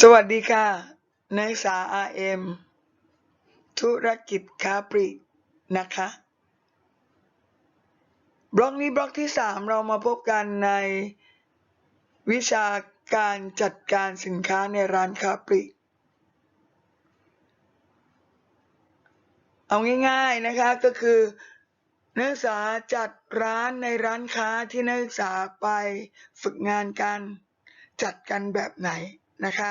สวัสดีค่ะ นักศึกษา RM ธุรกิจค้าปลีกนะคะ บล็อกนี้บล็อกที่ 3 เรามาพบกันในวิชาการจัดการสินค้าในร้านค้าปลีก เอาง่ายๆนะคะก็คือ นักศึกษาจัดร้านในร้านค้าที่นักศึกษาไปฝึกงานกัน จัดกันแบบไหน นะคะ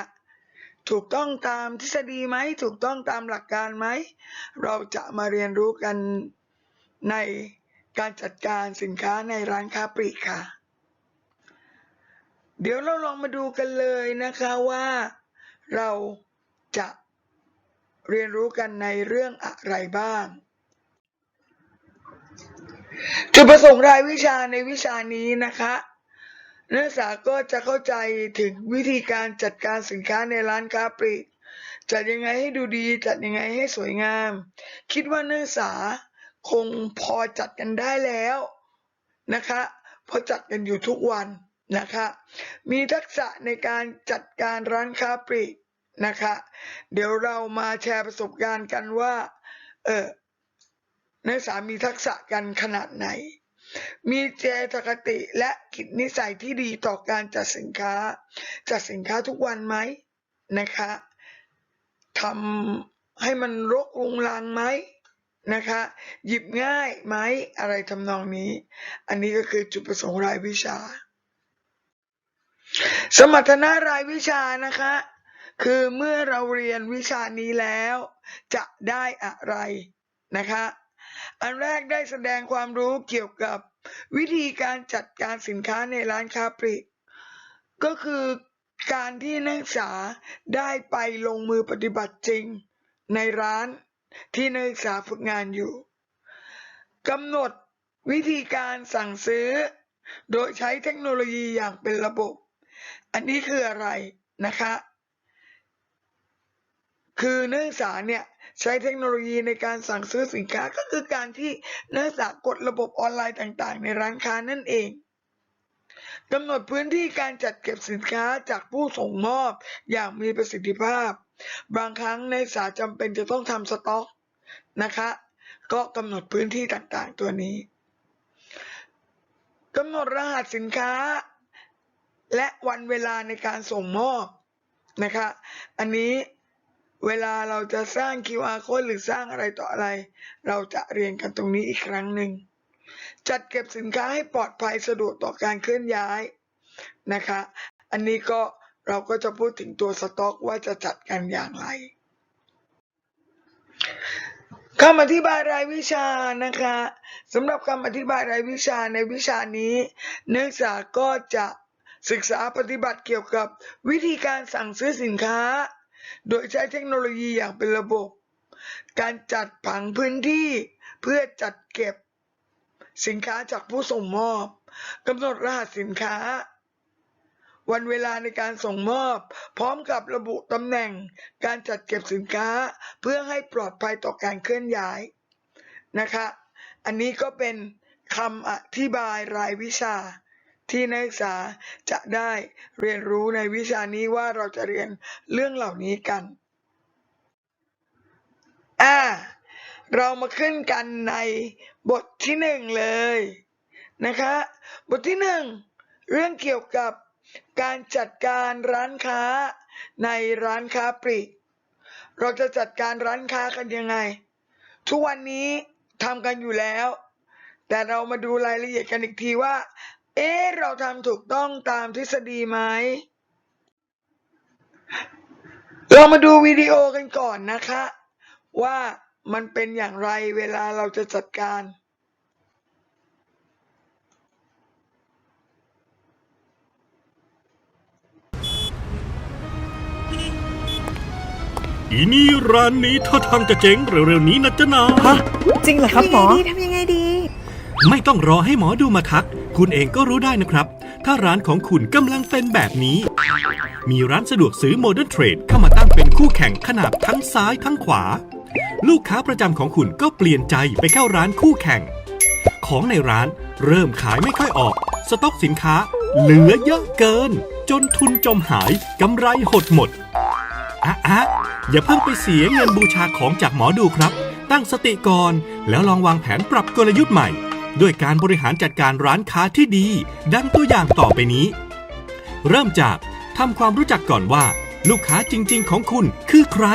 ถูกต้องตามทฤษฎีไหมถูกต้องตามหลักการไหม เราจะมาเรียนรู้กันในการจัดการสินค้าในร้านค้าปลีกค่ะ เดี๋ยวเราลองมาดูกันเลยนะคะว่าเราจะเรียนรู้กันในเรื่องอะไรบ้าง จุดประสงค์รายวิชาในวิชานี้นะคะ นักศึกษาก็จะเข้าใจถึงวิธีการจัดการสินค้าในร้านค้าปลีกจัดยังไงให้ดูดีจัดยังไงให้สวยงาม คิดว่านักศึกษาคงพอจัดกันได้แล้วนะคะเพราะจัดกันอยู่ทุกวันนะคะมีทักษะในการจัดการร้านค้าปลีกนะคะเดี๋ยวเรามาแชร์ประสบการณ์กันว่าเออนักศึกษามีทักษะกันขนาดไหน มีเจตคติและกิจนิสัยที่ดีต่อการจัดสินค้า จัดสินค้าทุกวันไหมนะคะทำให้มันรกรุงรังไหมนะคะ หยิบง่ายไหมอะไรทำนองนี้ อันนี้ก็คือจุดประสงค์รายวิชา สมรรถนะรายวิชานะคะ คือเมื่อเราเรียนวิชานี้แล้ว จะได้อะไรนะคะ อันแรกได้แสดงความรู้เกี่ยวกับวิธีการจัดการสินค้าในร้านค้าปลีกก็คือการที่นักศึกษาได้ไปลงมือปฏิบัติจริง ในร้านที่นักศึกษาฝึกงานอยู่กำหนดวิธีการสั่งซื้อ โดยใช้เทคโนโลยีอย่างเป็นระบบ อันนี้คืออะไรนะคะ คือนักศึกษาเนี่ย ใช้เทคโนโลยีในการสั่งซื้อสินค้าก็คือการที่นักศึกษากดระบบออนไลน์ต่างๆ ในร้านค้านั่นเองกำหนดพื้นที่การจัดเก็บสินค้าจากผู้ส่งมอบอย่างมีประสิทธิภาพ บางครั้งนักศึกษาจำเป็นจะต้องทำสต็อกนะคะ ก็กำหนดพื้นที่ต่างๆ ตัวนี้กำหนดรหัสสินค้า และวันเวลาในการส่งมอบนะคะ อันนี้ เวลาเราจะสร้าง QR code หรือสร้างอะไรต่ออะไร เราจะเรียนกันตรงนี้อีกครั้งหนึ่ง จัดเก็บสินค้าให้ปลอดภัยสะดวกต่อการเคลื่อนย้ายนะคะ อันนี้ก็เราก็จะพูดถึงตัวสต็อกว่าจะจัดกันอย่างไรคำอธิบายรายวิชานะคะสำหรับคำอธิบายรายวิชาในวิชานี้นักศึกษาก็จะศึกษาปฏิบัติเกี่ยวกับวิธีการสั่งซื้อสินค้า โดยใช้เทคโนโลยีอย่างเป็นระบบ การจัดผังพื้นที่เพื่อจัดเก็บ สินค้าจากผู้ส่งมอบกำหนดรหัสสินค้า วันเวลาในการส่งมอบ พร้อมกับระบุตำแหน่ง การจัดเก็บสินค้าเพื่อให้ปลอดภัยต่อการเคลื่อนย้ายนะคะ อันนี้ก็เป็นคำอธิบายรายวิชา ที่นักศึกษาจะได้เรียนรู้ในวิชานี้ว่าเราจะเรียนเรื่องเหล่านี้กันอ่าเรามาขึ้นกันในบทที่หนึ่งเลยนะคะ บทที่หนึ่งเรื่องเกี่ยวกับการจัดการร้านค้าในร้านค้าปลีก เราจะจัดการร้านค้ากันยังไง ทุกวันนี้ทำกันอยู่แล้ว แต่เรามาดูรายละเอียดกันอีกทีว่า เอ๊ะ เราทำถูกต้องตามทฤษฎีไหม เรามาดูวิดีโอกันก่อนนะคะ ว่ามันเป็นอย่างไรเวลาเราจะจัดการอีนี่ร้านนี้ท่าทางจะเจ๊งเร็วๆนี้นะจ๊ะนาฮะจริงเหรอครับหมอ ทำยังไงดี ไม่ต้องรอให้หมอดูมาทัก คุณเองก็รู้ได้นะครับ ถ้าร้านของคุณกำลังเป็นแบบนี้ มีร้านสะดวกซื้อโมเดิร์นเทรดเข้ามาตั้งเป็นคู่แข่งขนาดทั้งซ้ายทั้งขวา ลูกค้าประจำของคุณก็เปลี่ยนใจไปเข้าร้านคู่แข่ง ของในร้านเริ่มขายไม่ค่อยออก สต็อกสินค้า เหลือเยอะเกิน จนทุนจมหายกำไรหดหมดอะอะอย่าเพิ่งไปเสียเงินบูชาของจากหมอดูครับ ตั้งสติก่อนแล้วลองวางแผนปรับกลยุทธ์ใหม่ ด้วยการบริหารจัดการร้านค้าที่ดี ดังตัวอย่างต่อไปนี้ เริ่มจากทำความรู้จักก่อนว่า ลูกค้าจริง ๆ ของคุณคือใคร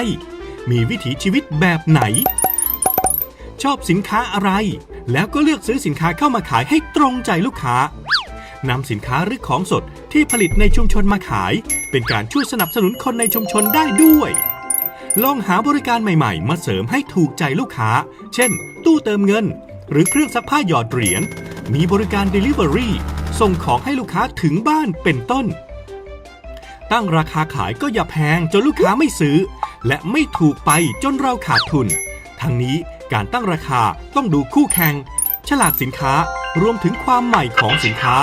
มีวิถีชีวิตแบบไหน ชอบสินค้าอะไร แล้วก็เลือกซื้อสินค้าเข้ามาขายให้ตรงใจลูกค้านำสินค้าหรือของสดที่ผลิตในชุมชนมาขาย เป็นการช่วยสนับสนุนคนในชุมชนได้ด้วย ลองหาบริการใหม่ ๆ มาเสริมให้ถูกใจลูกค้า เช่น ตู้เติมเงิน หรือเครื่องซักผ้าหยอดเหรียญ มีบริการ Delivery ส่งของให้ลูกค้าถึงบ้านเป็นต้น ตั้งราคาขายก็อย่าแพงจนลูกค้าไม่ซื้อ และไม่ถูกไปจนเราขาดทุน ทั้งนี้การตั้งราคาต้องดูคู่แข่ง ฉลากสินค้ารวมถึงความใหม่ของสินค้า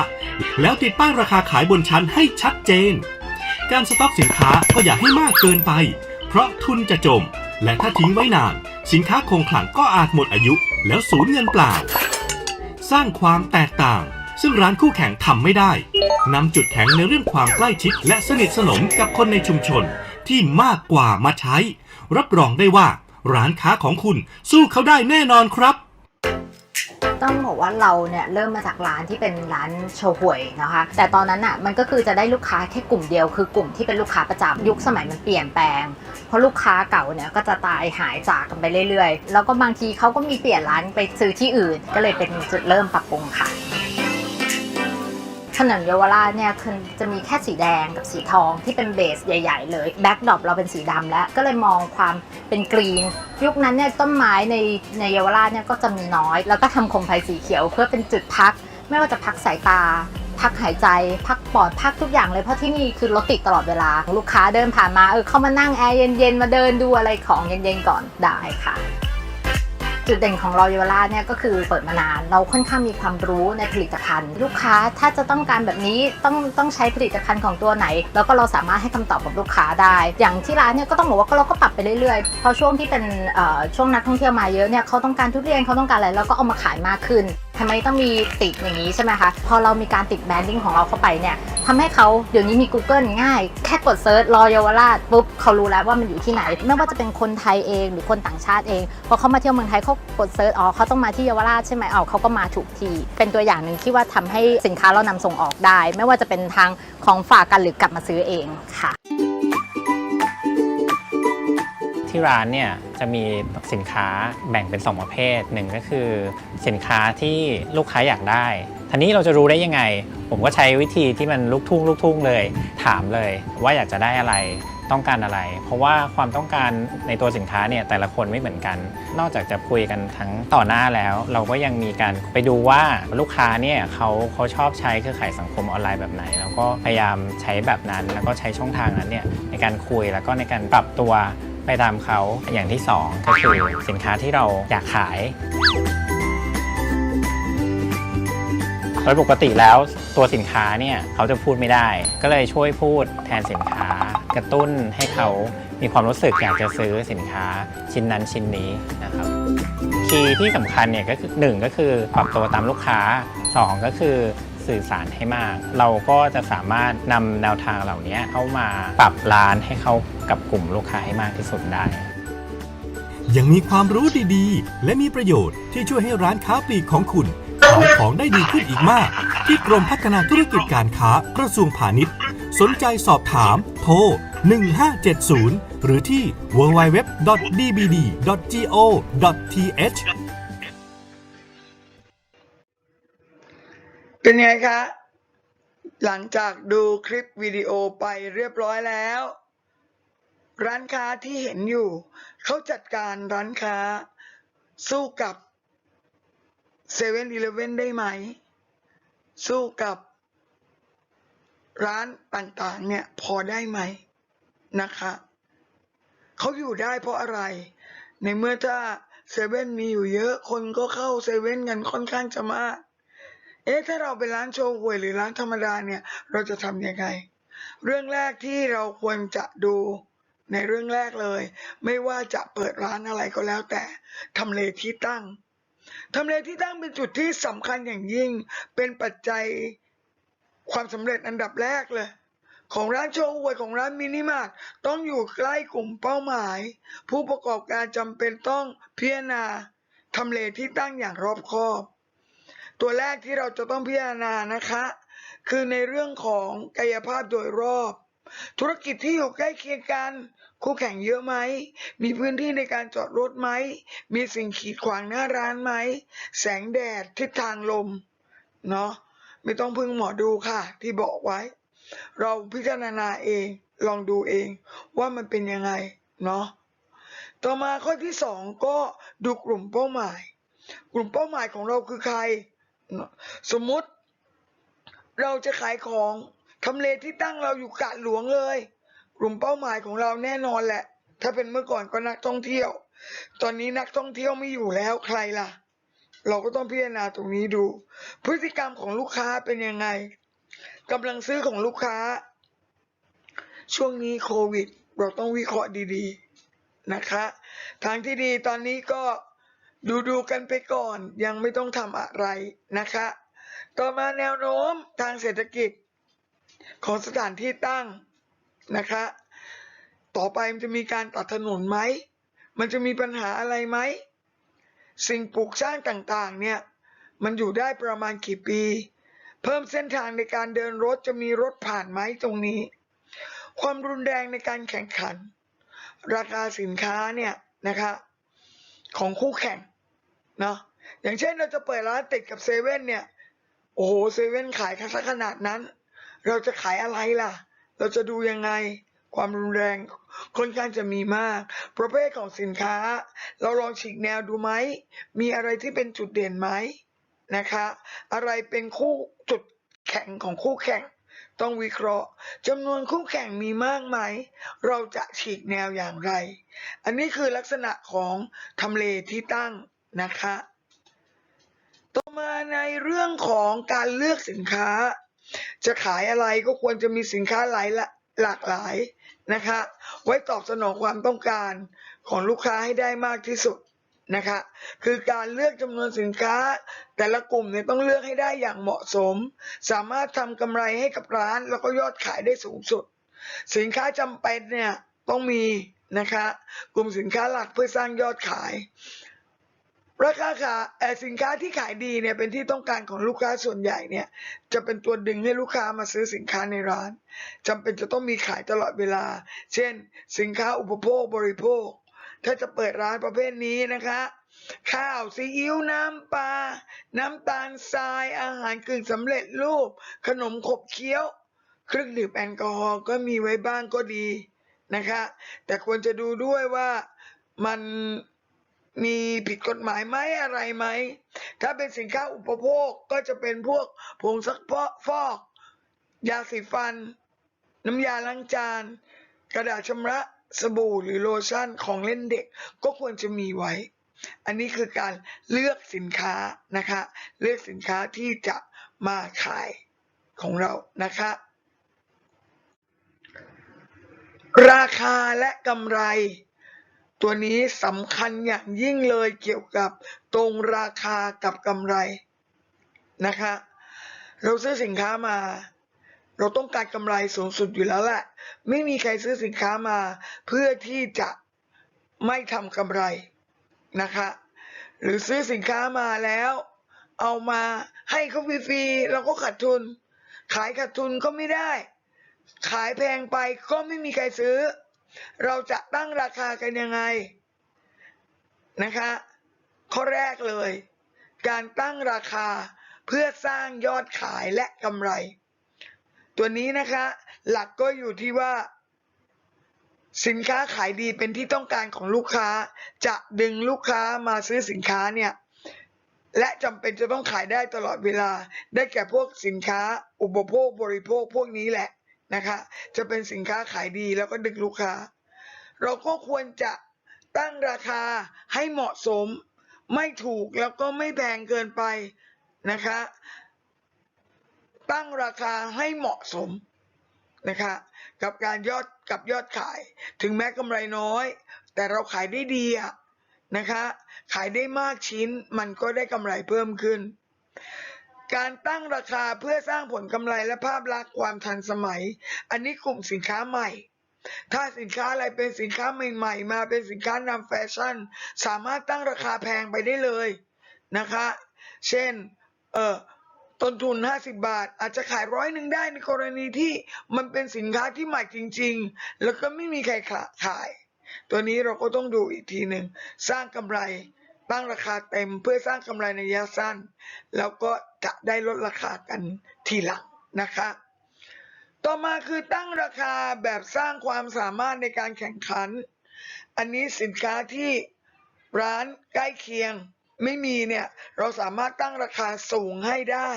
แล้วติดป้ายราคาขายบนชั้นให้ชัดเจน การสต็อกสินค้าก็อย่าให้มากเกินไป เพราะทุนจะจม และถ้าทิ้งไว้นาน สินค้าคงขลังก็อาจหมดอายุ แล้วสูญเงินเปล่า สร้างความแตกต่าง ซึ่งร้านคู่แข่งทำไม่ได้นำจุดแข็งในเรื่องความใกล้ชิด และสนิทสนมกับคนในชุมชนที่มากกว่ามาใช้ รับรองได้ว่า ร้านค้าของคุณสู้เขาได้แน่นอนครับ ต้องบอกว่าเราเนี่ยเริ่มมาจากร้านที่เป็นร้านโชห่วยนะคะ แต่ตอนนั้นอะมันก็คือจะได้ลูกค้าแค่กลุ่มเดียว คือกลุ่มที่เป็นลูกค้าประจำยุคสมัยมันเปลี่ยนแปลง เพราะลูกค้าเก่าเนี่ยก็จะตายหายจากกันไปเรื่อยๆ แล้วก็บางทีเขาก็มีเปลี่ยนร้านไปซื้อที่อื่น ก็เลยเป็นจุดเริ่มปรับปรุงค่ะ ถนนเยาวราชเนี่ยคือจะมีแค่สีแดงกับสีทองที่เป็นเบสใหญ่ ๆ เลยแบ็กดรอปเราเป็นสีดำแล้ว ก็เลยมองความเป็นกรีน ยุคนั้นเนี่ยต้นไม้ในในเยาวราชเนี่ยก็จะมีน้อย แล้วก็ทำโคมไฟสีเขียว เพื่อเป็นจุดพัก ไม่ว่าจะพักสายตา พักหายใจ พักปอดพักทุกอย่างเลยเพราะที่นี่คือรถติดตลอดเวลาลูกค้าเดินผ่านมาเออเข้ามานั่งแอร์เย็นๆมาเดินดูอะไรของเย็นๆก่อนได้ค่ะ จุดเด่นของเราเยาวราชเนี่ยก็คือเปิดมานาน เราค่อนข้างมีความรู้ในผลิตภัณฑ์ ลูกค้าถ้าจะต้องการแบบนี้ต้องต้องใช้ผลิตภัณฑ์ของตัวไหน แล้วก็เราสามารถให้คำตอบกับลูกค้าได้ อย่างที่ร้านเนี่ยก็ต้องบอกว่าเราก็ปรับไปเรื่อยๆเพราะช่วงที่เป็นช่วงนักท่องเที่ยวมาเยอะเนี่ยเขาต้องการทุเรียนเขาต้องการอะไรแล้วก็เอามาขายมากขึ้น ทำไมต้องมีติดอย่างนี้ใช่ไหมคะ พอเรามีการติดแบรนดิ้งของเราเข้าไปเนี่ยทำให้เขาเดี๋ยวนี้มี Google ง่าย แค่กดเซิร์ชรอเยาวราชปุ๊บเขารู้แล้วว่ามันอยู่ที่ไหน ไม่ว่าจะเป็นคนไทยเองหรือคนต่างชาติเอง พอเขามาเที่ยวเมืองไทยเขากดเซิร์ชอ๋อเขาต้องมาที่เยาวราชใช่ไหมอ๋อเขาก็มาถูกที เป็นตัวอย่างหนึ่งที่ว่าทำให้สินค้าเรานำส่งออกได้ ไม่ว่าจะเป็นทางของฝากกันหรือกลับมาซื้อเองค่ะ ที่ร้านเนี่ยจะมีสินค้าแบ่งเป็น 2 ประเภทหนึ่งก็คือสินค้าที่ลูกค้าอยากได้ทีนี้เราจะรู้ได้ยังไง ผมก็ใช้วิธีที่มันลูกทุ่งลูกทุ่งเลย ถามเลยว่าอยากจะได้อะไรต้องการอะไร เพราะว่าความต้องการในตัวสินค้าเนี่ยแต่ละคนไม่เหมือนกัน นอกจากจะคุยกันทั้งต่อหน้าแล้ว เราก็ยังมีการไปดูว่าลูกค้าเนี่ยเขาเขาชอบใช้เครือข่ายสังคมออนไลน์แบบไหน แล้วก็พยายามใช้แบบนั้น แล้วก็ใช้ช่องทางนั้นเนี่ยในการคุยแล้วก็ในการปรับตัว ไปตามเขาอย่างที่ 2 ก็คือสินค้าที่เราอยากขายโดยปกติแล้วตัวสินค้าเนี่ยเขาจะพูดไม่ได้ ก็เลยช่วยพูดแทนสินค้ากระตุ้นให้เขามีความรู้สึกอยากจะซื้อสินค้าชิ้นนั้นชิ้นนี้นะครับคีย์ที่สำคัญเนี่ยก็คือหนึ่งก็คือปรับตัวตามลูกค้าสองก็คือ สื่อสารให้มาก เราก็จะสามารถนำแนวทางเหล่านี้เข้ามาปรับร้านให้เข้ากับกลุ่มลูกค้าให้มากที่สุดได้ ยังมีความรู้ดีๆ และมีประโยชน์ที่ช่วยให้ร้านค้าปลีกของคุณขายของได้ดีขึ้นอีกมาก ที่กรมพัฒนาธุรกิจการค้ากระทรวงพาณิชย์ สนใจสอบถาม โทร 1570 หรือที่ www.dbd.go.th เป็นไงคะ หลังจากดูคลิปวิดีโอไปเรียบร้อยแล้ว ร้านค้าที่เห็นอยู่ เขาจัดการร้านค้า สู้กับเซเว่นอีเลฟเว่นได้ไหม สู้กับร้านต่างๆเนี่ยพอได้ไหมนะคะ เขาอยู่ได้เพราะอะไร ในเมื่อถ้าเซเว่นมีอยู่เยอะคนก็เข้าเซเว่นกันค่อนข้างจะมาก เอ๊ะถ้าเราเป็นร้านโชว์หวยหรือร้านธรรมดาเนี่ย เราจะทำยังไง เรื่องแรกที่เราควรจะดูในเรื่องแรกเลย ไม่ว่าจะเปิดร้านอะไรก็แล้วแต่ทำเลที่ตั้งทำเลที่ตั้งเป็นจุดที่สำคัญอย่างยิ่ง เป็นปัจจัยความสำเร็จอันดับแรกเลย ของร้านโชว์หวยของร้านมินิมาร์ทต้องอยู่ใกล้กลุ่มเป้าหมาย ผู้ประกอบการจำเป็นต้องพิจารณาทำเลที่ตั้งอย่างรอบคอบ ตัวแรกที่เราจะต้องพิจารณานะคะ คือในเรื่องของกายภาพโดยรอบ ธุรกิจที่อยู่ใกล้เคียงกันคู่แข่งเยอะไหม มีพื้นที่ในการจอดรถไหม มีสิ่งขีดขวางหน้าร้านไหม แสงแดดทิศทางลม เนาะ ไม่ต้องพึ่งหมอดูค่ะ ที่บอกไว้ เราพิจารณาเอง ลองดูเอง ว่ามันเป็นยังไง เนาะ ต่อมาข้อที่สองก็ดูกลุ่มเป้าหมาย กลุ่มเป้าหมายของเราคือใคร สมมุติเราจะขายของทำเลที่ตั้งเราอยู่กาดหลวงเลย กลุ่มเป้าหมายของเราแน่นอนแหละ ถ้าเป็นเมื่อก่อนก็นักท่องเที่ยว ตอนนี้นักท่องเที่ยวไม่อยู่แล้วใครล่ะ เราก็ต้องพิจารณาตรงนี้ดู พฤติกรรมของลูกค้าเป็นยังไงกำลังซื้อของลูกค้า ช่วงนี้โควิด เราต้องวิเคราะห์ดีๆนะคะ ทางที่ดีตอนนี้ก็ ดูดูๆกันไปก่อนยังไม่ต้องทำอะไรนะคะ ต่อมาแนวโน้มทางเศรษฐกิจของสถานที่ตั้งนะคะ ต่อไปมันจะมีการตัดถนนไหม มันจะมีปัญหาอะไรไหม สิ่งปลูกสร้างต่างๆเนี่ย มันอยู่ได้ประมาณกี่ปี เพิ่มเส้นทางในการเดินรถจะมีรถผ่านไหมตรงนี้ ความรุนแรงในการแข่งขัน ราคาสินค้าเนี่ยนะคะของคู่แข่ง เนาะอย่างเช่นเราจะเปิดร้านติดกับเซเว่นเนี่ย โอ้โหเซเว่นขายซะขนาดนั้น เราจะขายอะไรล่ะ เราจะดูยังไงความรุนแรงค่อนข้างจะมีมาก ประเภทของสินค้า เราลองฉีกแนวดูไหม มีอะไรที่เป็นจุดเด่นไหมนะคะ อะไรเป็นคู่จุดแข็งของคู่แข่ง ต้องวิเคราะห์จำนวนคู่แข่งมีมากไหม เราจะฉีกแนวอย่างไร อันนี้คือลักษณะของทำเลที่ตั้ง นะคะ ต่อมาในเรื่องของการเลือกสินค้า จะขายอะไรก็ควรจะมีสินค้าหลายละหลากหลายนะคะ ไว้ตอบสนองความต้องการของลูกค้าให้ได้มากที่สุดนะคะ คือการเลือกจำนวนสินค้า แต่ละกลุ่มเนี่ยต้องเลือกให้ได้อย่างเหมาะสม สามารถทำกำไรให้กับร้าน แล้วก็ยอดขายได้สูงสุด สินค้าจำเป็นเนี่ยต้องมีนะคะ กลุ่มสินค้าหลักเพื่อสร้างยอดขาย ราคาขาเอ่อสินค้าที่ขายดีเนี่ยเป็นที่ต้องการของลูกค้าส่วนใหญ่เนี่ยจะเป็นตัวดึงให้ลูกค้ามาซื้อสินค้าในร้านจำเป็นจะต้องมีขายตลอดเวลา เช่น สินค้าอุปโภคบริโภค ถ้าจะเปิดร้านประเภทนี้นะคะ ข้าวซีอิ๊วน้ำปลาน้ำตาลทรายอาหารกึ่งสำเร็จรูป ขนมขบเคี้ยว เครื่องดื่มแอลกอฮอล์ก็มีไว้บ้างก็ดีนะคะ แต่ควรจะดูด้วยว่ามัน มีผิดกฎหมายไหมอะไรไหม ถ้าเป็นสินค้าอุปโภคก็จะเป็นพวกผงซักฟอก ยาสีฟัน น้ำยาล้างจาน กระดาษชำระสบู่หรือโลชั่นของเล่นเด็กก็ควรจะมีไว้ อันนี้คือการเลือกสินค้านะคะ เลือกสินค้าที่จะมาขายของเรานะคะ ราคาและกำไร ตัวนี้สำคัญอย่างยิ่งเลยเกี่ยวกับตรงราคากับกำไรนะคะ เราซื้อสินค้ามา เราต้องการกำไรสูงสุดอยู่แล้วแหละ ไม่มีใครซื้อสินค้ามา เพื่อที่จะไม่ทำกำไรนะคะ หรือซื้อสินค้ามาแล้ว เอามาให้เขาฟรีๆเราก็ขาดทุน ขายขาดทุนก็ไม่ได้ ขายแพงไปก็ไม่มีใครซื้อ เราจะตั้งราคากันยังไงนะคะ ข้อแรกเลย การตั้งราคาเพื่อสร้างยอดขายและกำไร ตัวนี้นะคะ หลักก็อยู่ที่ว่า สินค้าขายดีเป็นที่ต้องการของลูกค้า จะดึงลูกค้ามาซื้อสินค้าเนี่ยและจำเป็นจะต้องขายได้ตลอดเวลา ได้แก่พวกสินค้า อุปโภคบริโภคพวกนี้แหละ นะคะ จะเป็นสินค้าขายดีแล้วก็ดึงลูกค้า เราก็ควรจะตั้งราคาให้เหมาะสม ไม่ถูกแล้วก็ไม่แพงเกินไปนะคะ ตั้งราคาให้เหมาะสมนะคะ กับการยอดกับยอดขาย ถึงแม้กำไรน้อย แต่เราขายได้ดีอะนะคะ ขายได้มากชิ้นมันก็ได้กำไรเพิ่มขึ้น การตั้งราคาเพื่อสร้างผลกำไรและภาพลักษณ์ความทันสมัย อันนี้กลุ่มสินค้าใหม่ ถ้าสินค้าอะไรเป็นสินค้าใหม่ๆ มาเป็นสินค้านำแฟชั่น สามารถตั้งราคาแพงไปได้เลยนะคะ เช่น เออต้นทุน 50 บาท อาจจะขายร้อยหนึ่งได้ในกรณีที่มันเป็นสินค้าที่ใหม่จริง ๆ แล้วก็ไม่มีใครขาย ตัวนี้เราก็ต้องดูอีกทีหนึ่ง สร้างกำไร ตั้งราคาเต็มเพื่อสร้างกำไรในระยะสั้น แล้วก็จะได้ลดราคากันทีหลังนะคะ ต่อมาคือตั้งราคาแบบสร้างความสามารถในการแข่งขัน อันนี้สินค้าที่ร้านใกล้เคียงไม่มีเนี่ยเราสามารถตั้งราคาสูงให้ได้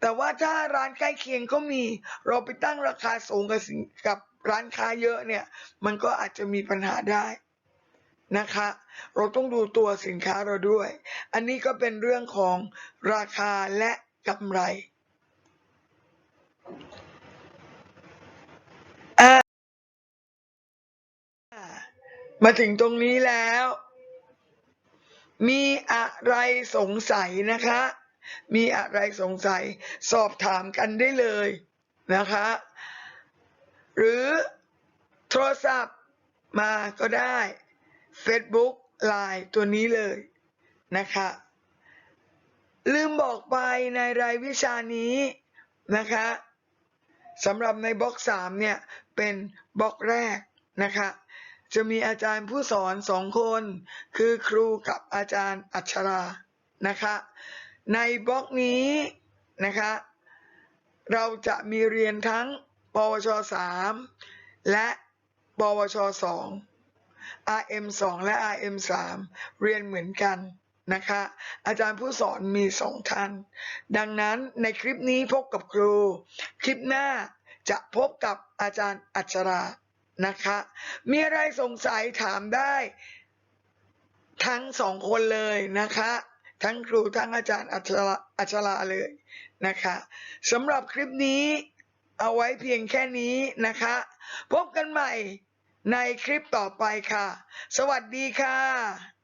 แต่ว่าถ้าร้านใกล้เคียงเขามี เราไปตั้งราคาสูงกับกับร้านค้าเยอะเนี่ย มันก็อาจจะมีปัญหาได้ นะคะ เราต้องดูตัวสินค้าเราด้วย อันนี้ก็เป็นเรื่องของราคาและกำไรมาถึงตรงนี้แล้ว มีอะไรสงสัยนะคะ มีอะไรสงสัยสอบถามกันได้เลยนะคะ หรือโทรศัพท์มาก็ได้ Facebook Line ตัวนี้เลยนะคะ ลืมบอกไปในรายวิชานี้นะคะสำหรับในบล็อกสามเนี่ย เป็นบล็อกแรกนะคะ จะมีอาจารย์ผู้สอนสองคน คือครูกับอาจารย์อัชรานะคะ ในบล็อกนี้นะคะ เราจะมีเรียนทั้ง ปวช 3 และ ปวช 2 RM 2และ RM 3เรียนเหมือนกันนะคะ อาจารย์ผู้สอนมีสองท่าน ดังนั้นในคลิปนี้พบกับครู คลิปหน้าจะพบกับอาจารย์อัชรานะคะ มีอะไรสงสัยถามได้ ทั้งสองคนเลยนะคะ ทั้งครูทั้งอาจารย์อัชราอัชราเลยนะคะสำหรับคลิปนี้เอาไว้เพียงแค่นี้นะคะ พบกันใหม่ ในคลิปต่อไปค่ะ สวัสดีค่ะ